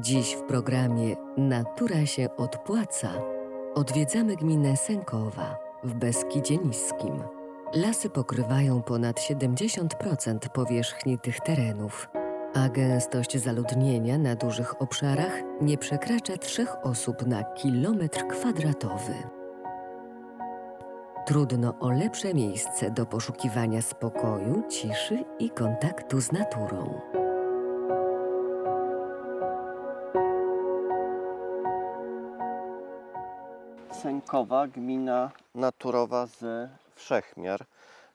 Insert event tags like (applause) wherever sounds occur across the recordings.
Dziś w programie Natura się odpłaca odwiedzamy gminę Sękowa w Beskidzie Niskim. Lasy pokrywają ponad 70% powierzchni tych terenów, a gęstość zaludnienia na dużych obszarach nie przekracza trzech osób na kilometr kwadratowy. Trudno o lepsze miejsce do poszukiwania spokoju, ciszy i kontaktu z naturą. Sękowa, gmina naturowa ze wszechmiar.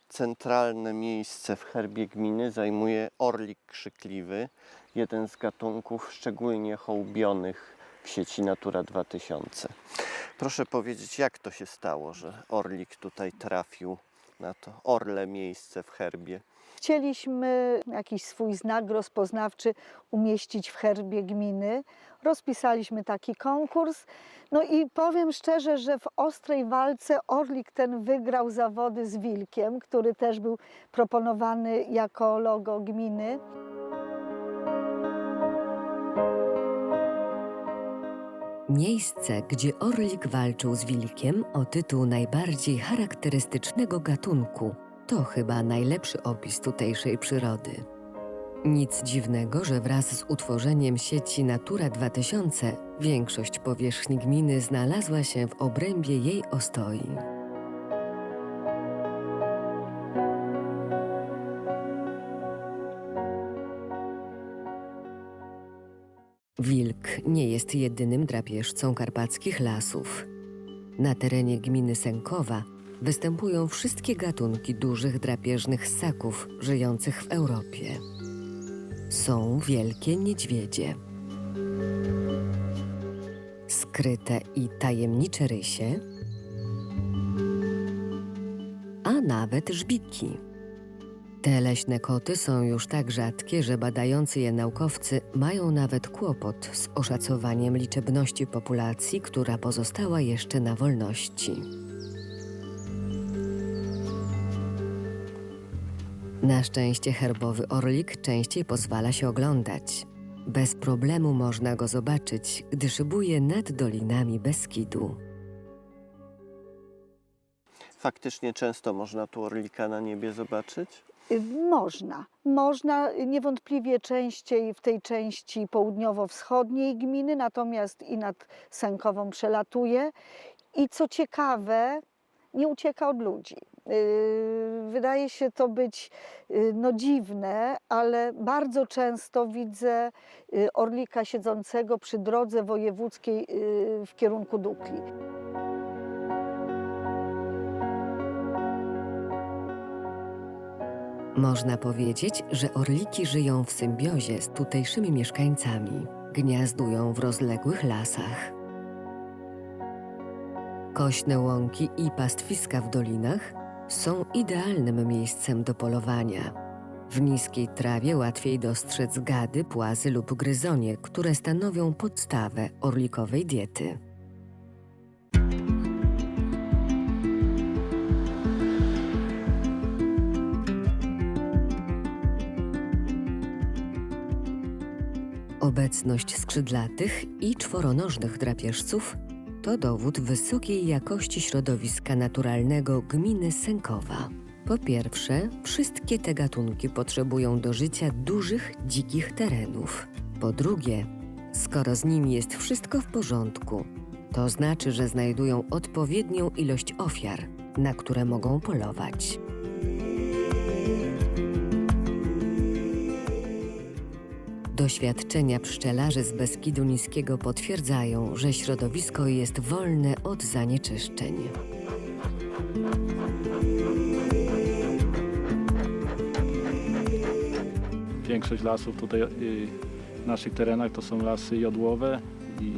Centralne miejsce w herbie gminy zajmuje orlik krzykliwy, jeden z gatunków szczególnie hołbionych w sieci Natura 2000. Proszę powiedzieć, jak to się stało, że orlik tutaj trafił na to orle miejsce w herbie? Chcieliśmy jakiś swój znak rozpoznawczy umieścić w herbie gminy. Rozpisaliśmy taki konkurs. No i powiem szczerze, że w ostrej walce Orlik ten wygrał zawody z Wilkiem, który też był proponowany jako logo gminy. Miejsce, gdzie orlik walczył z wilkiem o tytuł najbardziej charakterystycznego gatunku, to chyba najlepszy opis tutejszej przyrody. Nic dziwnego, że wraz z utworzeniem sieci Natura 2000 większość powierzchni gminy znalazła się w obrębie jej ostoi. Wilk nie jest jedynym drapieżcą karpackich lasów. Na terenie gminy Sękowa występują wszystkie gatunki dużych drapieżnych ssaków żyjących w Europie. Są wielkie niedźwiedzie, skryte i tajemnicze rysie, a nawet żbiki. Te leśne koty są już tak rzadkie, że badający je naukowcy mają nawet kłopot z oszacowaniem liczebności populacji, która pozostała jeszcze na wolności. Na szczęście herbowy orlik częściej pozwala się oglądać. Bez problemu można go zobaczyć, gdy szybuje nad dolinami Beskidu. Faktycznie często można tu orlika na niebie zobaczyć? Y, Można. Można y, niewątpliwie częściej w tej części południowo-wschodniej gminy, natomiast i nad Sękową przelatuje. I co ciekawe, nie ucieka od ludzi. Yy, Wydaje się to być yy, no, dziwne, ale bardzo często widzę orlika siedzącego przy drodze wojewódzkiej w kierunku Dukli. Można powiedzieć, że orliki żyją w symbiozie z tutejszymi mieszkańcami, gniazdują w rozległych lasach. Kośne łąki i pastwiska w dolinach są idealnym miejscem do polowania. W niskiej trawie łatwiej dostrzec gady, płazy lub gryzonie, które stanowią podstawę orlikowej diety. Obecność skrzydlatych i czworonożnych drapieżców to dowód wysokiej jakości środowiska naturalnego gminy Sękowa. Po pierwsze, wszystkie te gatunki potrzebują do życia dużych, dzikich terenów. Po drugie, skoro z nimi jest wszystko w porządku, to znaczy, że znajdują odpowiednią ilość ofiar, na które mogą polować. Doświadczenia pszczelarzy z Beskidu Niskiego potwierdzają, że środowisko jest wolne od zanieczyszczeń. Większość lasów tutaj y, w naszych terenach to są lasy jodłowe i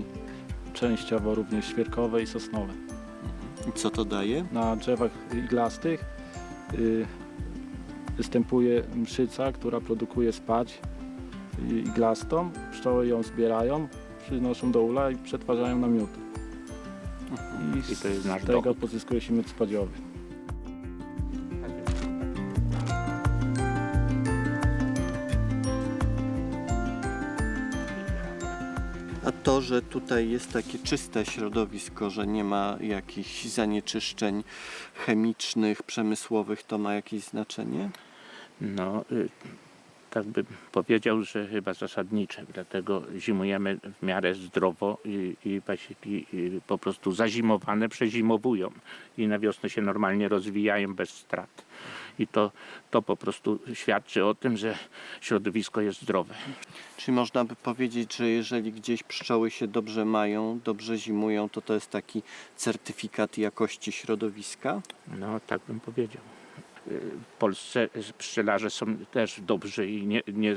częściowo również świerkowe i sosnowe. I co to daje? Na drzewach iglastych y, występuje mszyca, która produkuje spać iglastą. Pszczoły ją zbierają, przynoszą do ula i przetwarzają na miód. I, I to jest nasz z tego dochód. pozyskuje się miód spadziowy. to, że tutaj jest takie czyste środowisko, że nie ma jakichś zanieczyszczeń chemicznych, przemysłowych, to ma jakieś znaczenie? No, y, tak bym powiedział, że chyba zasadnicze. Dlatego zimujemy w miarę zdrowo i, i pasieki y, po prostu zazimowane przezimowują i na wiosnę się normalnie rozwijają bez strat. I to, to po prostu świadczy o tym, że środowisko jest zdrowe. Czyli można by powiedzieć, że jeżeli gdzieś pszczoły się dobrze mają, dobrze zimują, to to jest taki certyfikat jakości środowiska? No, tak bym powiedział. Polsce pszczelarze są też dobrzy i nie, nie,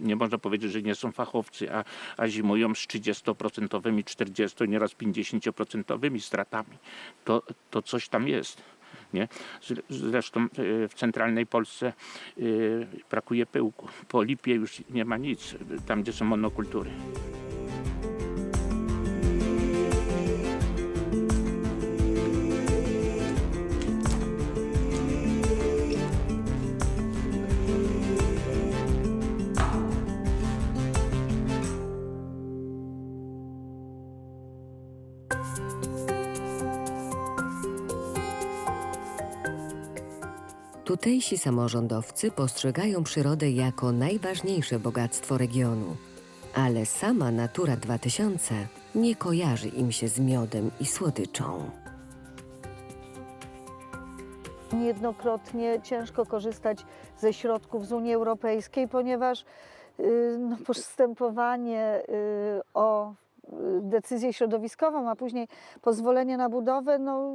nie można powiedzieć, że nie są fachowcy, a, a zimują z 30%, 40, nieraz 50% stratami. To, to coś tam jest. Nie? Zre- Zresztą y, w centralnej Polsce y, brakuje pyłku. Po lipie już nie ma nic, tam gdzie są monokultury. Tutejsi samorządowcy postrzegają przyrodę jako najważniejsze bogactwo regionu. Ale sama Natura 2000 nie kojarzy im się z miodem i słodyczą. Niejednokrotnie ciężko korzystać ze środków z Unii Europejskiej, ponieważ y, no, postępowanie y, o decyzję środowiskową, a później pozwolenie na budowę, no,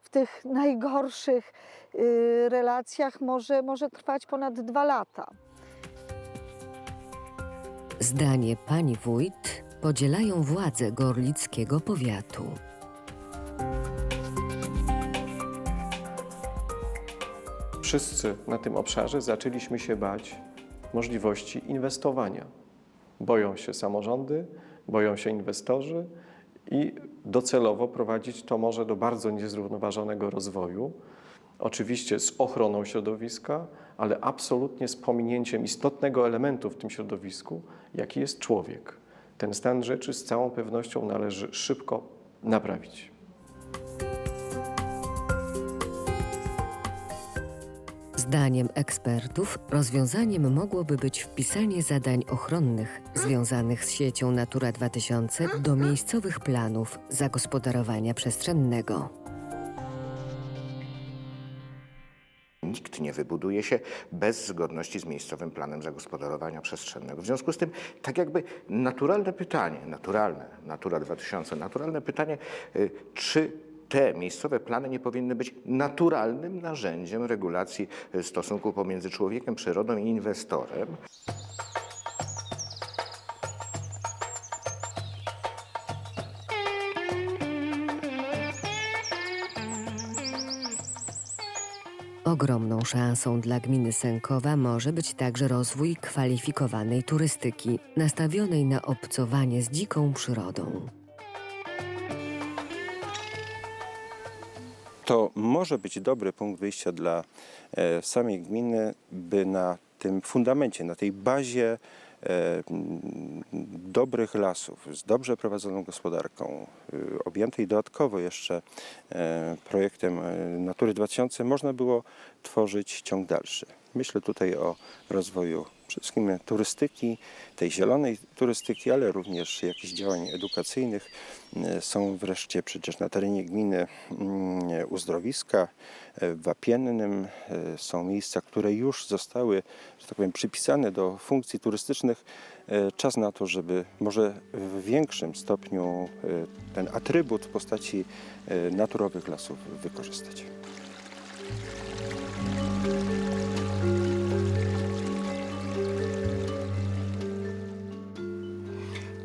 w tych najgorszych y, relacjach może, może trwać ponad dwa lata. Zdanie pani wójt podzielają władze gorlickiego powiatu. Wszyscy na tym obszarze zaczęliśmy się bać możliwości inwestowania. Boją się samorządy, boją się inwestorzy i docelowo prowadzić to może do bardzo niezrównoważonego rozwoju. Oczywiście z ochroną środowiska, ale absolutnie z pominięciem istotnego elementu w tym środowisku, jaki jest człowiek. Ten stan rzeczy z całą pewnością należy szybko naprawić. Zdaniem ekspertów rozwiązaniem mogłoby być wpisanie zadań ochronnych związanych z siecią Natura 2000 do miejscowych planów zagospodarowania przestrzennego. Nikt nie wybuduje się bez zgodności z miejscowym planem zagospodarowania przestrzennego. W związku z tym, tak jakby naturalne pytanie, naturalne, Natura 2000, naturalne pytanie, y, czy te miejscowe plany nie powinny być naturalnym narzędziem regulacji y, stosunku pomiędzy człowiekiem, przyrodą i inwestorem? Ogromną szansą dla gminy Sękowa może być także rozwój kwalifikowanej turystyki, nastawionej na obcowanie z dziką przyrodą. To może być dobry punkt wyjścia dla e, samej gminy, by na tym fundamencie, na tej bazie e, dobrych lasów, z dobrze prowadzoną gospodarką, y, objętej dodatkowo jeszcze e, projektem e, Natury 2000, można było tworzyć ciąg dalszy. Myślę tutaj o rozwoju wszystkim turystyki, tej zielonej turystyki, ale również jakichś działań edukacyjnych. E, Są wreszcie przecież na terenie gminy mm, uzdrowiska e, w Wapiennym. e, Są miejsca, które już zostały, że tak powiem, przypisane do funkcji turystycznych. Czas na to, żeby może w większym stopniu ten atrybut w postaci naturowych lasów wykorzystać.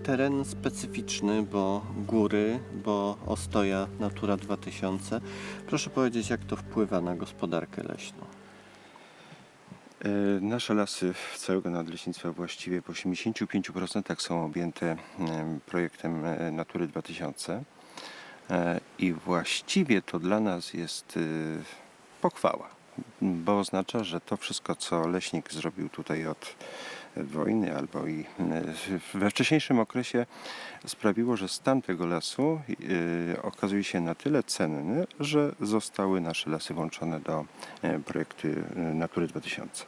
Teren specyficzny, bo góry, bo ostoja Natura 2000. Proszę powiedzieć, jak to wpływa na gospodarkę leśną? E, Nasze lasy całego nadleśnictwa właściwie w 85% są objęte em, projektem e, Natury 2000 E, i właściwie to dla nas jest e, pochwała, bo oznacza, że to wszystko, co leśnik zrobił tutaj od wojny albo i we wcześniejszym okresie sprawiło, że stan tego lasu e, okazuje się na tyle cenny, że zostały nasze lasy włączone do e, projektu e, Natury 2000.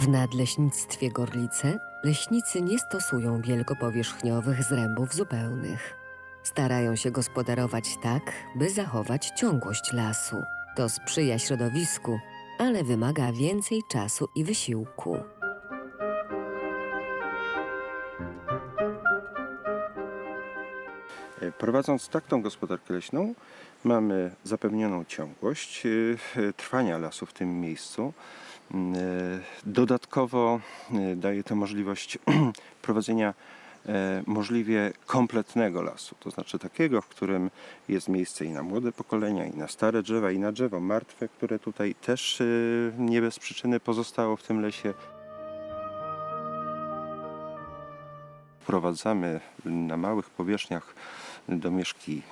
W nadleśnictwie Gorlice leśnicy nie stosują wielkopowierzchniowych zrębów zupełnych. Starają się gospodarować tak, by zachować ciągłość lasu. To sprzyja środowisku, ale wymaga więcej czasu i wysiłku. E, Prowadząc tak tą gospodarkę leśną, mamy zapewnioną ciągłość e, trwania lasu w tym miejscu. E, Dodatkowo e, daje to możliwość (clears throat) prowadzenia e, możliwie kompletnego lasu, to znaczy takiego, w którym jest miejsce i na młode pokolenia, i na stare drzewa, i na drzewo martwe, które tutaj też e, nie bez przyczyny pozostało w tym lesie. Wprowadzamy na małych powierzchniach domieszki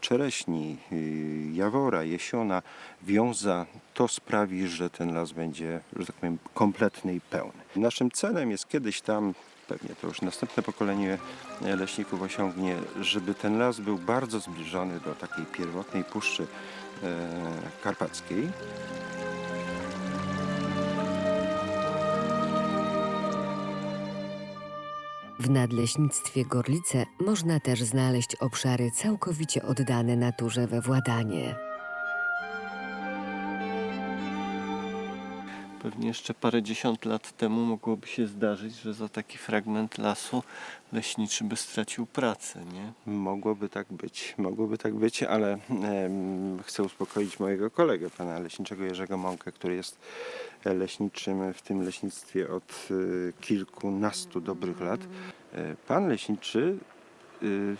czereśni, y, jawora, jesiona, wiąza. To sprawi, że ten las będzie, że tak powiem, kompletny i pełny. Naszym celem jest kiedyś tam, pewnie to już następne pokolenie leśników osiągnie, żeby ten las był bardzo zbliżony do takiej pierwotnej puszczy e, karpackiej. W nadleśnictwie Gorlice można też znaleźć obszary całkowicie oddane naturze we władanie. Pewnie jeszcze parędziesiąt lat temu mogłoby się zdarzyć, że za taki fragment lasu leśniczy by stracił pracę, nie? Mogłoby tak być, mogłoby tak być, ale chcę uspokoić mojego kolegę, pana leśniczego Jerzego Mąkę, który jest leśniczym w tym leśnictwie od y, kilkunastu dobrych lat. E, Pan leśniczy, y,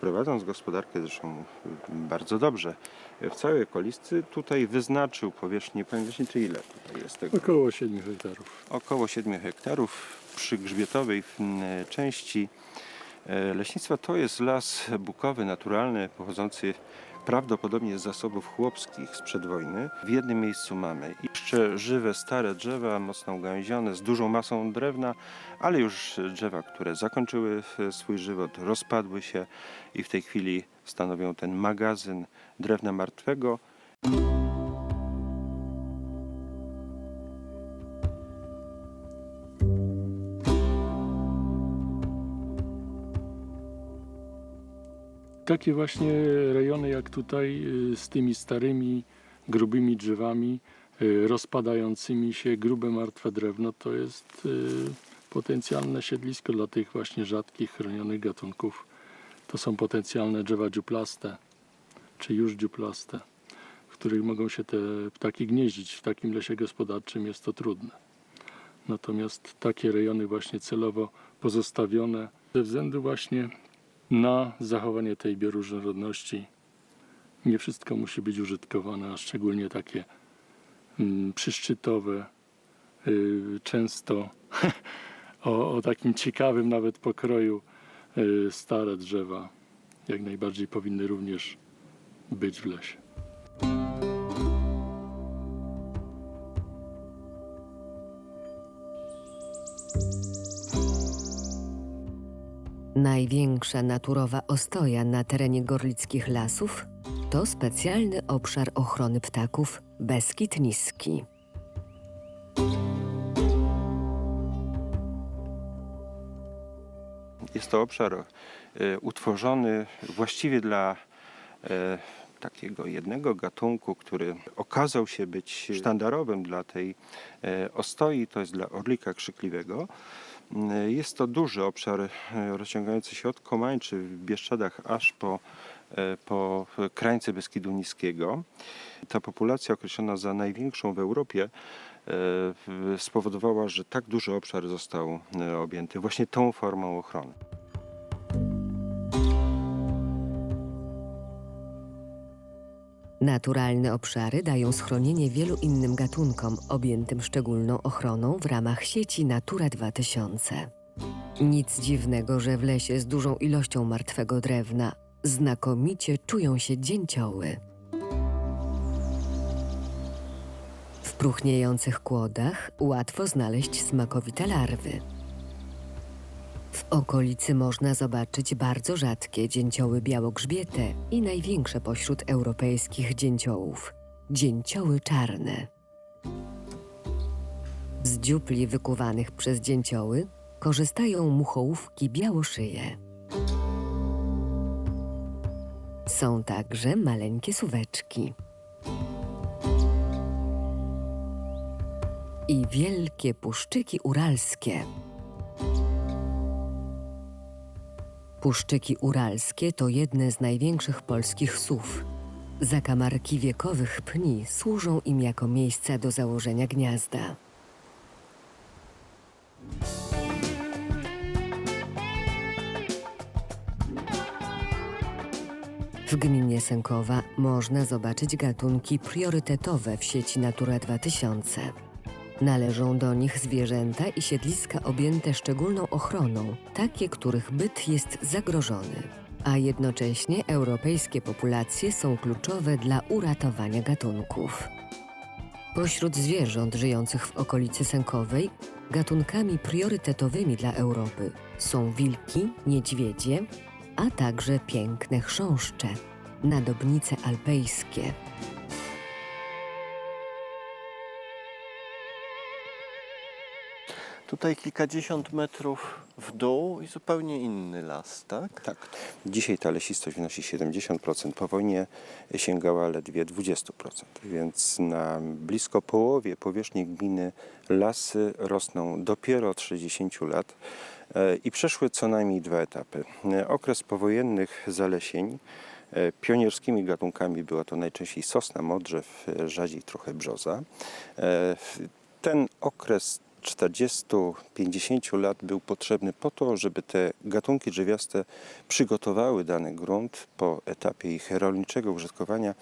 prowadząc gospodarkę zresztą bardzo dobrze, w całej okolicy tutaj wyznaczył powierzchnię, panie leśniczy, ile tutaj jest tego? Około 7 hektarów. około 7 hektarów przy grzbietowej m, części e, leśnictwa. To jest las bukowy naturalny pochodzący prawdopodobnie z zasobów chłopskich sprzed wojny. W jednym miejscu mamy jeszcze żywe, stare drzewa, mocno ugałęzione, z dużą masą drewna, ale już drzewa, które zakończyły swój żywot, rozpadły się i w tej chwili stanowią ten magazyn drewna martwego, Takie właśnie rejony jak tutaj y, z tymi starymi, grubymi drzewami, y, rozpadającymi się, grube martwe drewno, to jest y, potencjalne siedlisko dla tych właśnie rzadkich, chronionych gatunków. To są potencjalne drzewa dziuplaste, czy już dziuplaste, w których mogą się te ptaki gnieździć. W takim lesie gospodarczym jest to trudne. Natomiast takie rejony właśnie celowo pozostawione ze względu właśnie na zachowanie tej bioróżnorodności. Nie wszystko musi być użytkowane, a szczególnie takie mm, przyszczytowe, y, często (laughs) o, o takim ciekawym nawet pokroju y, stare drzewa jak najbardziej powinny również być w lesie. Największa naturowa ostoja na terenie gorlickich lasów to specjalny obszar ochrony ptaków Beskid Niski. Jest to obszar e, utworzony właściwie dla e, takiego jednego gatunku, który okazał się być sztandarowym dla tej e, ostoi, to jest dla orlika krzykliwego. Jest to duży obszar e, rozciągający się od Komańczy w Bieszczadach aż po, e, po krańce Beskidu Niskiego. Ta populacja określona za największą w Europie e, spowodowała, że tak duży obszar został objęty właśnie tą formą ochrony. Naturalne obszary dają schronienie wielu innym gatunkom objętym szczególną ochroną w ramach sieci Natura 2000. Nic dziwnego, że w lesie z dużą ilością martwego drewna znakomicie czują się dzięcioły. W próchniejących kłodach łatwo znaleźć smakowite larwy. W okolicy można zobaczyć bardzo rzadkie dzięcioły białogrzbiete i największe pośród europejskich dzięciołów dzięcioły czarne. Z dziupli wykuwanych przez dzięcioły korzystają muchołówki białoszyje. Są także maleńkie suweczki. I wielkie puszczyki uralskie. Puszczyki uralskie to jedne z największych polskich sów. Zakamarki wiekowych pni służą im jako miejsca do założenia gniazda. W gminie Sękowa można zobaczyć gatunki priorytetowe w sieci Natura 2000. Należą do nich zwierzęta i siedliska objęte szczególną ochroną, takie, których byt jest zagrożony, a jednocześnie europejskie populacje są kluczowe dla uratowania gatunków. Pośród zwierząt żyjących w okolicy Sękowej gatunkami priorytetowymi dla Europy są wilki, niedźwiedzie, a także piękne chrząszcze, nadobnice alpejskie. Tutaj kilkadziesiąt metrów w dół i zupełnie inny las, tak? Tak. Dzisiaj ta lesistość wynosi 70%, po wojnie sięgała ledwie 20%, więc na blisko połowie powierzchni gminy lasy rosną dopiero od 60 lat e, i przeszły co najmniej dwa etapy. E, Okres powojennych zalesień e, Pionierskimi gatunkami była to najczęściej sosna, modrzew, rzadziej trochę brzoza. Ten okres 40-50 lat był potrzebny po to, żeby te gatunki drzewiaste przygotowały dany grunt po etapie ich rolniczego użytkowania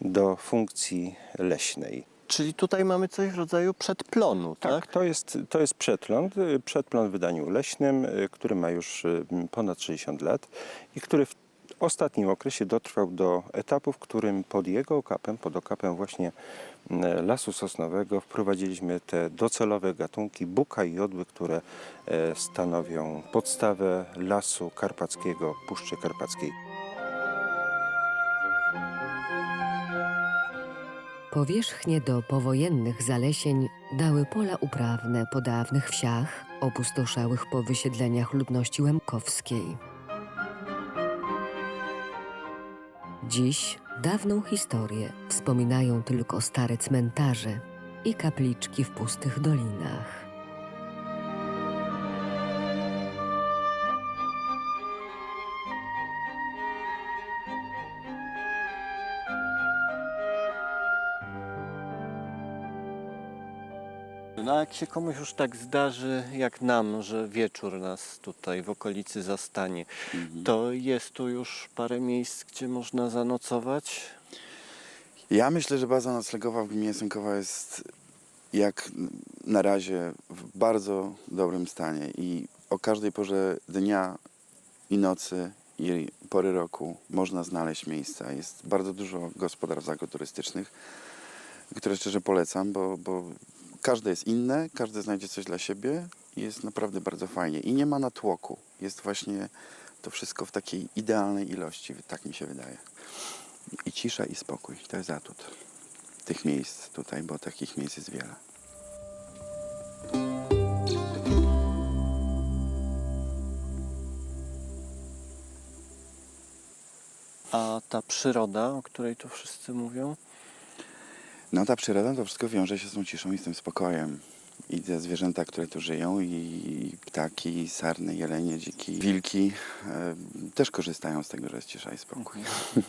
do funkcji leśnej. Czyli tutaj mamy coś w rodzaju przedplonu, tak? Tak, to jest, to jest przedplon, y, przedplon w wydaniu leśnym, y, który ma już y, ponad 60 lat i który w ostatnim okresie dotrwał do etapu, w którym pod jego okapem, pod okapem właśnie mm, lasu sosnowego wprowadziliśmy te docelowe gatunki buka i jodły, które e, stanowią podstawę lasu karpackiego, Puszczy Karpackiej. Powierzchnie do powojennych zalesień dały pola uprawne po dawnych wsiach, opustoszałych po wysiedleniach ludności łemkowskiej. Dziś dawną historię wspominają tylko stare cmentarze i kapliczki w pustych dolinach. No a jak się komuś już tak zdarzy, jak nam, że wieczór nas tutaj w okolicy zastanie, to jest tu już parę miejsc, gdzie można zanocować? Ja myślę, że baza noclegowa w gminie Sękowa jest jak na razie w bardzo dobrym stanie i o każdej porze dnia i nocy i pory roku można znaleźć miejsca. Jest bardzo dużo gospodarstw agroturystycznych, które szczerze polecam, bo, bo każde jest inne, każde znajdzie coś dla siebie i jest naprawdę bardzo fajnie. I nie ma natłoku. Jest właśnie to wszystko w takiej idealnej ilości, tak mi się wydaje. I cisza i spokój. To jest atut tych miejsc tutaj, bo takich miejsc jest wiele. A ta przyroda, o której tu wszyscy mówią? No ta przyroda to wszystko wiąże się z tą ciszą i z tym spokojem. I te zwierzęta, które tu żyją, i ptaki, i sarny, jelenie, dziki, wilki e, też korzystają z tego, że jest cisza i spokój.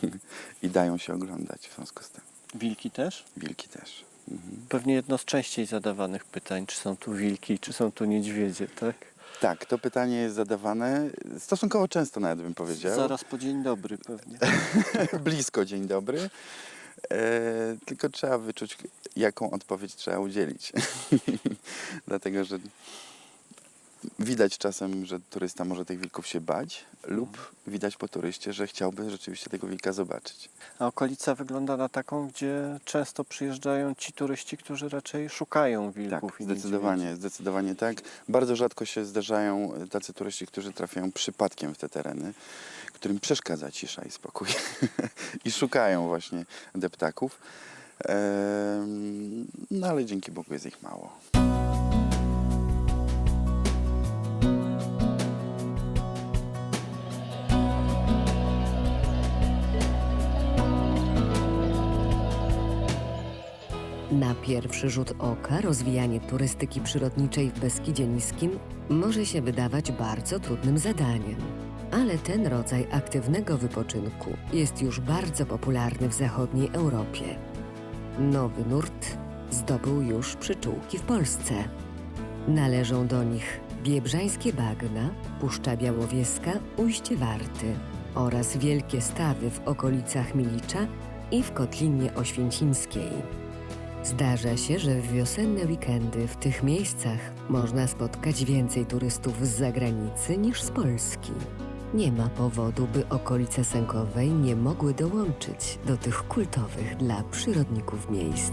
(laughs) I dają się oglądać w związku z tym. Wilki też? Wilki też. Mhm. Pewnie jedno z częściej zadawanych pytań, czy są tu wilki, czy są tu niedźwiedzie, tak? Tak, to pytanie jest zadawane stosunkowo często nawet bym powiedział. Zaraz po dzień dobry pewnie. (laughs) blisko dzień dobry. E, tylko trzeba wyczuć, jaką odpowiedź trzeba udzielić. (laughs) Dlatego, że widać czasem, że turysta może tych wilków się bać, lub widać po turyście, że chciałby rzeczywiście tego wilka zobaczyć. A okolica wygląda na taką, gdzie często przyjeżdżają ci turyści, którzy raczej szukają wilków. Tak, zdecydowanie, zdecydowanie tak. Bardzo rzadko się zdarzają tacy turyści, którzy trafiają przypadkiem w te tereny, którym przeszkadza cisza i spokój (laughs) i szukają właśnie deptaków. No ale dzięki Bogu jest ich mało. Na pierwszy rzut oka rozwijanie turystyki przyrodniczej w Beskidzie Niskim może się wydawać bardzo trudnym zadaniem. Ale ten rodzaj aktywnego wypoczynku jest już bardzo popularny w zachodniej Europie. Nowy nurt zdobył już przyczółki w Polsce. Należą do nich Biebrzańskie Bagna, Puszcza Białowieska, Ujście Warty oraz wielkie stawy w okolicach Milicza i w Kotlinie Oświęcimskiej. Zdarza się, że w wiosenne weekendy w tych miejscach można spotkać więcej turystów z zagranicy niż z Polski. Nie ma powodu, by okolice Sękowej nie mogły dołączyć do tych kultowych dla przyrodników miejsc.